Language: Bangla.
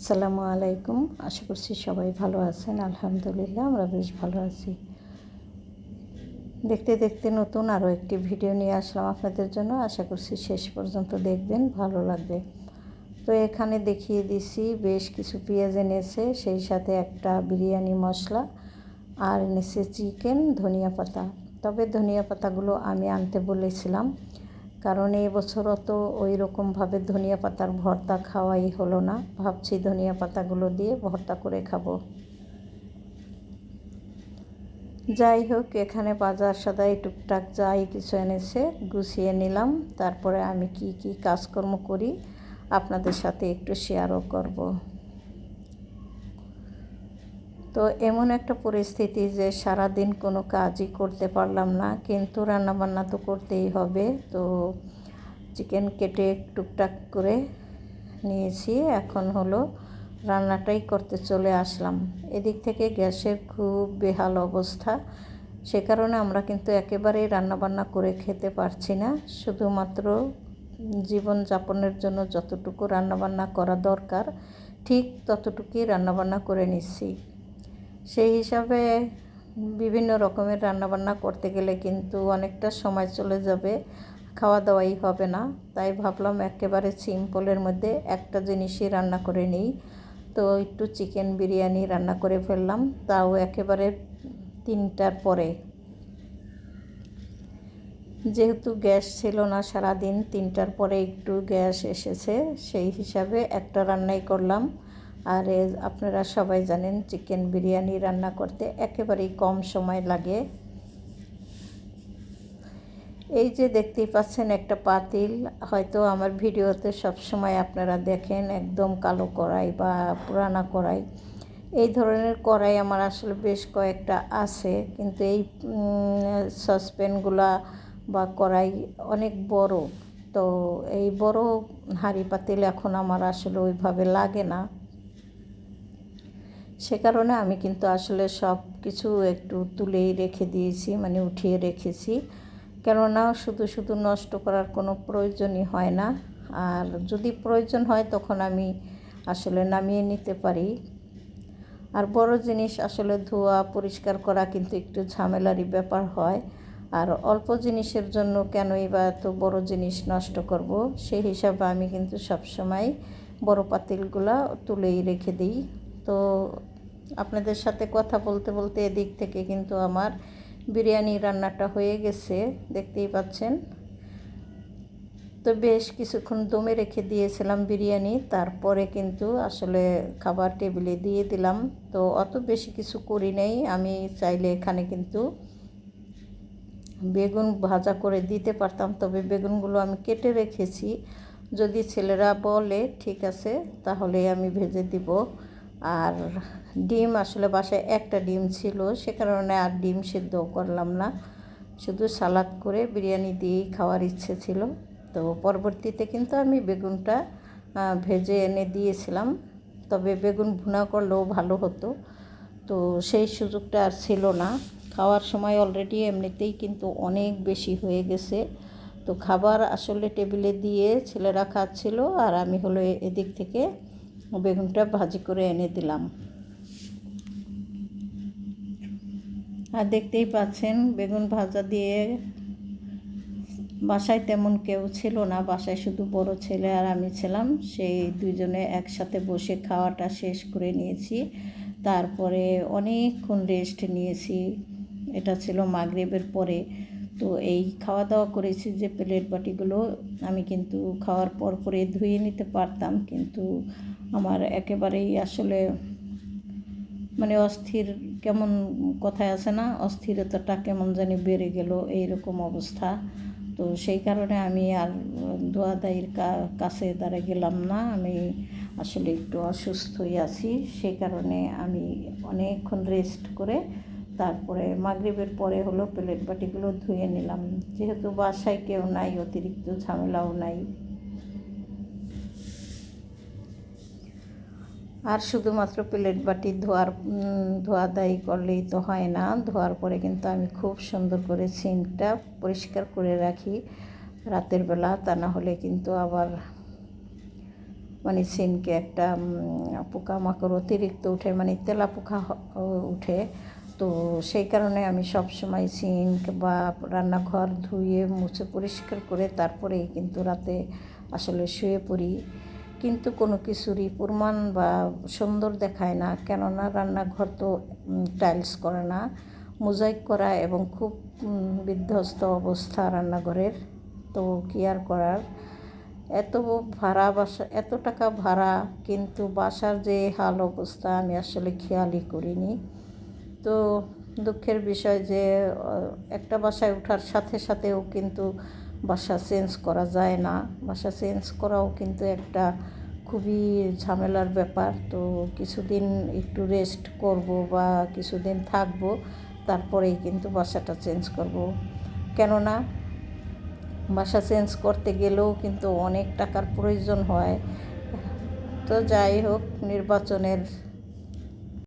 আসসালামু আলাইকুম। আশা করছি সবাই ভালো আছেন। আলহামদুলিল্লাহ, আমরা বেশ ভালো আছি। দেখতে দেখতে নতুন আরও একটি ভিডিও নিয়ে আসলাম আপনাদের জন্য। আশা করছি শেষ পর্যন্ত দেখবেন, ভালো লাগবে। তো এখানে দেখিয়ে দিছি, বেশ কিছু পেঁয়াজ এনেছে। সেই সাথে একটা বিরিয়ানি মশলা আর এনেছে চিকেন ধনিয়া পাতা। তবে ধনিয়া পাতাগুলো আমি আনতে বলেছিলাম। কারণ এই বছরও তো ওই রকমভাবে ধনিয়া পাতার ভর্তা খাওয়াই হলো না। ভাবছি ধনিয়া পাতাগুলো দিয়ে ভর্তা করে খাব। যাই হোক, এখানে বাজার সদাই টুকটাক যাই কিছু এনেছে, গুছিয়ে নিলাম। তারপরে আমি কি কি কাজকর্ম করি, আপনাদের সাথে একটু শেয়ারও করব। তো এমন একটা পরিস্থিতি যে সারা দিন কোনো কাজই করতে পারলাম না, কিন্তু রান্নাবান্না তো করতেই হবে। তো চিকেন কেটে টুকটাক করে নিয়েছি, এখন হলো রান্নাটাই করতে চলে আসলাম। এদিক থেকে গ্যাসের খুব বেহাল অবস্থা। সে কারণে আমরা কিন্তু একেবারেই রান্নাবান্না করে খেতে পারছি না। শুধুমাত্র জীবনযাপনের জন্য যতটুকু রান্নাবান্না করা দরকার, ঠিক ততটুকুই রান্নাবান্না করে নিচ্ছি। সেই হিসাবে বিভিন্ন রকমের রান্নাবান্না করতে গেলে কিন্তু অনেকটা সময় চলে যাবে খাওয়া দাওয়াই হবে না। তাই ভাবলাম একেবারে সিম্পলের মধ্যে একটা জিনিসই রান্না করে নিই। তো একটু চিকেন বিরিয়ানি রান্না করে ফেললাম, তাও একেবারে তিনটার পরে। যেহেতু গ্যাস ছিল না সারাদিন, তিনটার পরে একটু গ্যাস এসেছে, সেই হিসাবে একটা রান্নাই করলাম। আর আপনারা সবাই জানেন চিকেন বিরিয়ানি রান্না করতে একেবারেই কম সময় লাগে। এই যে দেখতেই পাচ্ছেন একটা পাতিল, হয়তো আমার ভিডিওতে সব সময় আপনারা দেখেন একদম কালো কড়াই বা পুরানা কড়াই। এই ধরনের কড়াই আমার আসলে বেশ কয়েকটা আছে, কিন্তু এই সসপ্যানগুলা বা কড়াই অনেক বড়। তো এই বড় হাঁড়ি পাতিল এখন আমার আসলে ওইভাবে লাগে না। সে কারণে আমি কিন্তু আসলে সব কিছু একটু তুলেই রেখে দিয়েছি মানে উঠিয়ে রেখেছি। কেননা শুধু শুধু নষ্ট করার কোনো প্রয়োজনই হয় না। আর যদি প্রয়োজন হয় তখন আমি আসলে নামিয়ে নিতে পারি। আর বড় জিনিস আসলে ধোয়া, পরিষ্কার করা কিন্তু একটু ঝামেলারই ব্যাপার হয়। আর অল্প জিনিসের জন্য কেনই বা এত বড় জিনিস নষ্ট করব সেই হিসাবে আমি কিন্তু সবসময় বড় পাতিলগুলা তুলেই রেখে দিই। তো আপনাদের সাথে কথা বলতে বলতে এদিক থেকে কিন্তু আমার বিরিয়ানি রান্নাটা হয়ে গেছে, দেখতেই পাচ্ছেন। তো বেশ কিছুক্ষণ দমে রেখে দিয়েছিলাম বিরিয়ানি, তারপরে কিন্তু আসলে খাবার টেবিলে দিয়ে দিলাম। তো অত বেশি কিছু করি নেই, আমি চাইলে এখানে কিন্তু বেগুন ভাজা করে দিতে পারতাম, তবে বেগুনগুলো আমি কেটে রেখেছি। যদি ছেলেরা বলে, ঠিক আছে, তাহলে আমি ভেজে দিব। আর ডিম আসলে বাসায় একটা ডিম ছিল, সে কারণে আর ডিম সেদ্ধও করলাম না। শুধু সালাদ করে বিরিয়ানি দিয়েই খাওয়ার ইচ্ছে ছিল। তো পরবর্তীতে কিন্তু আমি বেগুনটা ভেজে এনে দিয়েছিলাম। তবে বেগুন ভুনা করলেও ভালো হতো। তো সেই সুযোগটা আর ছিল না। খাওয়ার সময় অলরেডি এমনিতেই কিন্তু অনেক বেশি হয়ে গেছে। তো খাবার আসলে টেবিলে দিয়ে ছেলেরা খাচ্ছিল আর আমি হলো এদিক থেকে বেগুনটা ভাজি করে এনে দিলাম। আর দেখতেই পাচ্ছেন, বেগুন ভাজা দিয়ে বাসায় তেমন কেউ ছিল না, বাসায় শুধু বড় ছেলে আর আমি ছিলাম। সেই দুজনে একসাথে বসে খাওয়াটা শেষ করে নিয়েছি। তারপরে অনেকক্ষণ রেস্ট নিয়েছি, এটা ছিল মাগরেবের পরে। তো এই খাওয়া দাওয়া করেছি যে প্লেট বাটিগুলো, আমি কিন্তু খাওয়ার পর পরে ধুয়ে নিতে পারতাম, কিন্তু আমার একেবারেই আসলে মানে অস্থির কেমন কথায় আছে না, অস্থিরতাটা কেমন জানি বেড়ে গেল এইরকম অবস্থা। তো সেই কারণে আমি আর দোয়াদাইয়ের কাছে দাঁড়া গেলাম না। আমি আসলে একটু অসুস্থই আছি। সেই কারণে আমি অনেকক্ষণ রেস্ট করে তারপরে মাগরীবের পরে হলো প্লেট বাটিগুলো ধুয়ে নিলাম। যেহেতু বাসায় কেউ নাই, অতিরিক্ত ঝামেলাও নাই। আর শুধুমাত্র প্লেট বাটি ধোয়ার ধোয়া দায়ী করলেই তো হয় না। ধোয়ার পরে কিন্তু আমি খুব সুন্দর করে সিঙ্কটা পরিষ্কার করে রাখি। রাতের বেলা তা না হলে কিন্তু আবার মানে সিনকে একটা পোকামাকড় অতিরিক্ত উঠে মানে তেলা পোকা উঠে। তো সেই কারণে আমি সব সময় সিঙ্ক বা রান্নাঘর ধুয়ে, মুছে পরিষ্কার করে তারপরেই কিন্তু রাতে আসলে শুয়ে পড়ি। কিন্তু কোনো কিছুরই প্রমাণ বা সুন্দর দেখায় না। কেননা রান্নাঘর তো টাইলস করে না। মোজাইক করা এবং খুব বিধ্বস্ত অবস্থা রান্নাঘরের। তো কি আর করার? এত ভাড়া বাসা, এত টাকা ভাড়া, কিন্তু বাসার যে হাল অবস্থা আমি আসলে খেয়ালই করিনি। তো দুঃখের বিষয় যে একটা বাসায় ওঠার সাথে সাথেও কিন্তু বাসা চেঞ্জ করা যায় না। বাসা চেঞ্জ করাও কিন্তু একটা খুবই ঝামেলার ব্যাপার। তো কিছুদিন একটু রেস্ট করব বা কিছুদিন থাকব, তারপরেই কিন্তু বাসাটা চেঞ্জ করব। কেননা, বাসা চেঞ্জ করতে গেলেও কিন্তু অনেক টাকার প্রয়োজন হয়। তো যাই হোক, নির্বাচনের